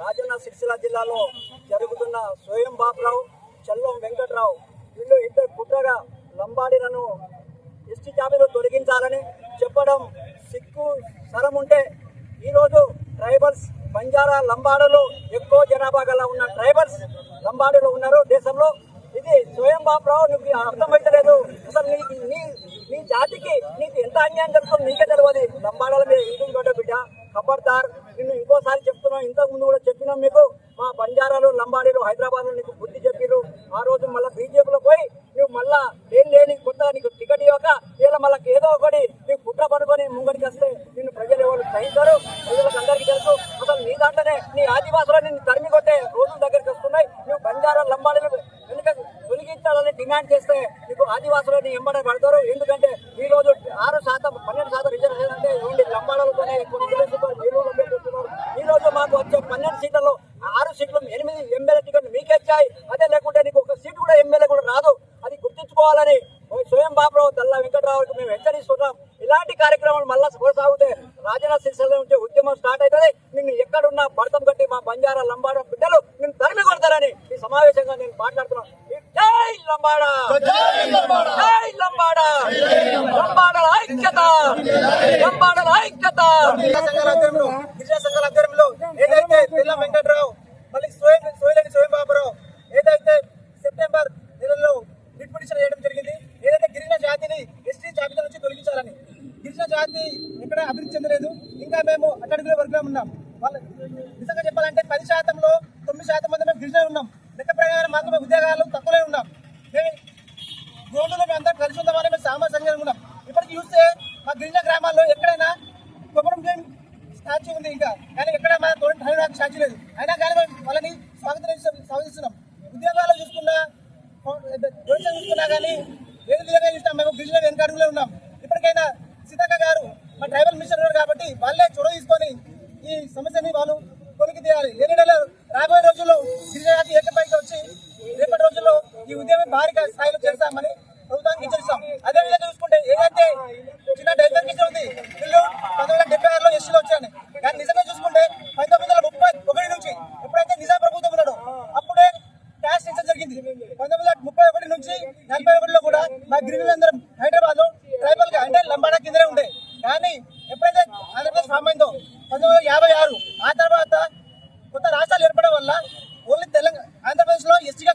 రాజన్న సిరిసిల్ల జిల్లాలో జరుగుతున్న స్వయం బాబురావు చల్లం వెంకట్రావు వీళ్ళు ఇద్దరు కుట్రగా లంబాడీలను ఎస్టీ జాబీలో తొలగించాలని చెప్పడం సిక్కు సరం ఉంటే ఈరోజు ట్రైబల్స్ బంజారా లంబాడలు ఎక్కువ జనాభా గల ఉన్న ట్రైబల్స్ లంబాడీలు ఉన్నారు దేశంలో. ఇది స్వయం బాబురావు నీకు అర్థమైతలేదు అసలు నీకు నీ నీ జాతికి నీకు ఎంత అన్యాయం జరుగుతుందో నీకే తెలియదు లంబాడల మీద ఈదులు బిడ్డ ఖబర్దార్ ఇంకోసారి చెప్తున్నాం ఇంతకు ముందు కూడా చెప్పినాం మీకు. మా బంజారాలు లంబాడీలు హైదరాబాద్లో నీకు బుద్ధి చెప్పిరు ఆ రోజు మళ్ళీ బీజేపీలో పోయి నువ్వు మళ్ళా ఏం లేని కొత్త నీకు టికెట్ ఇవ్వక ఇలా మళ్ళీ ఏదో ఒకటి నీకు కుట్ర పడుకొని ముంగడికి వస్తే నిన్ను ప్రజలు ఎవరు సహించారు. ప్రజలకు అందరికీ తెలుసు అసలు నీ దాంట్లోనే నీ ఆదివాసులు నిన్ను తరిమి కొట్టే రోజుల దగ్గరికి వస్తున్నాయి. నువ్వు బంజారా లంబాడీలు వెనుక తొలగించాలని డిమాండ్ చేస్తే నీకు ఆదివాసులని ఎంబడ పడతారు. ఎందుకంటే ఈ రోజు ఆరు శాతం రిజర్వేషన్ అంటే ఓన్లీ లంబాడలతోనే ఎక్కువ రిజర్వేషన్ నీళ్ళు లభ్యతస్తున్నారు. ఈ రోజు మాకు వచ్చే పన్నెండు సీట్లలో ఆరు సీట్లు ఎనిమిది ఎమ్మెల్యే టికెట్లు మీకే ఇచ్చాయి. అదే లేకుంటే నీకు ఒక సీటు కూడా ఎమ్మెల్యే కూడా రాదు. అది గుర్తుంచుకోవాలని స్వయం బాబురావు తల్ల వెంకటరావుకి మేము హెచ్చరిస్తున్నాం. ఇలాంటి కార్యక్రమాలు మళ్ళా కొనసాగితే రాజన్న సిరిసిల్ల నుంచి ఉద్యమం స్టార్ట్ అవుతుంది. నిన్ను ఎక్కడున్నా భర్తం కట్టి మా బంజారా లంబాడ బిడ్డలు నిన్ను తరిమి కొడతారని ఈ సమావేశంగా నేను మాట్లాడుతున్నాను. జై లంబాడ! జై లంబాడ! లంబాడల ఐక్యత! లంబాడల ఐక్యత గిరిజన సంఘాల ఆధ్వర్యంలో గిరిజన సంఘాల ఆధ్వర్యంలో ఏదైతే తెల్ల వెంకట్రావు మళ్ళీ స్వయం సోయలేని స్వయం బాబురావు ఏదైతే సెప్టెంబర్ నెలలో రిట్ పిటిషన్ చేయడం జరిగింది ఏదైతే గిరిజన జాతిని ఎస్టీ జాబితా నుంచి తొలగించాలని గిరిజన జాతి ఇక్కడ అభివృద్ధి చెందలేదు. ఇంకా మేము అట్టడుగుల వర్గంలో ఉన్నాం. వాళ్ళ నిజంగా చెప్పాలంటే పది శాతంలో తొమ్మిది శాతం మంది మేము గిరిజన ఉన్నాం. లెక్క ప్రకారం మాత్రమే ఉద్యోగాలు తక్కువనే ఉన్నాం. మేము రోడ్డులో మేము అందరం కలిసి ఉందామని మేము సామాజికంగా ఉన్నాం. ఇప్పటికి చూస్తే మా గిరిజన గ్రామాల్లో ఎక్కడైనా కొమరం భీం స్టాచ్యూ ఉంది ఇంకా. కానీ ఎక్కడ మా తోటి హైదరాబాద్ స్టాచ్యూ లేదు. అయినా కానీ మేము వాళ్ళని స్వాగతం స్వాగతిస్తున్నాం. ఉద్యోగాలు చూసుకున్నా చూసుకున్నా కానీ ఏది విధంగా చూస్తాం మేము గిరిజన వెనకాడుగులో ఉన్నాం. ఇప్పటికైనా సీతక్క గారు మా ట్రైబల్ మిషన్ కాబట్టి వాళ్ళే చొరవ తీసుకొని ఈ సమస్యని వాళ్ళు కొనికి తీయాలి లేని రాబోయే రోజుల్లో గిరిజన జాతి ఏకపైకి వచ్చి రేపటి రోజుల్లో ఈ ఉద్యమం భారీ స్థాయిలో చేస్తామని ప్రభుత్వానికి హెచ్చరిస్తాం. అదేవిధంగా చూసుకుంటే ఏదైతే చిన్న డెల్టా కిషన్ ఉంది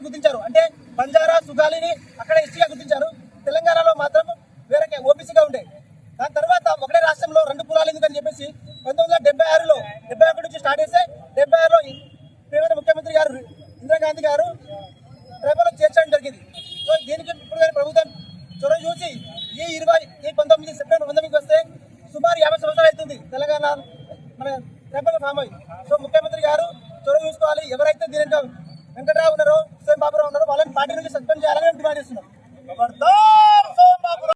గుర్తించారు. అంటే బంజారా సుగాలిని అక్కడ ఎస్టీగా గుర్తించారు. తెలంగాణలో మాత్రం వేరే ఓబీసీగా ఉండే. దాని తర్వాత ఒకటే రాష్ట్రంలో రెండు కులాలు ఎందుకని చెప్పేసి పంతొమ్మిది వందల డెబ్బై ఆరులో డెబ్బై ఒకటి నుంచి స్టార్ట్ చేస్తే డెబ్బై ఆరులో ప్రియమైన ముఖ్యమంత్రి గారు ఇందిరాగాంధీ గారు ట్రైబల్ చేర్చడం జరిగింది. సో దీనికి ఇప్పుడు కానీ ప్రభుత్వం చొరవ చూసి ఈ ఇరవై ఈ పంతొమ్మిది సెప్టెంబర్ పంతొమ్మిదికి వస్తే సుమారు యాభై సంవత్సరాలు అవుతుంది తెలంగాణ మన ట్రైబల్ ఫామ్ అయ్యి సో ముఖ్యమంత్రి గారు చొరవ చూసుకోవాలి. ఎవరైతే దీని వెంకటరావు ఉన్నారో వాళ్ళని పార్టీ నుంచి సస్పెండ్ చేయాలని డిమాండ్ చేస్తున్నాం.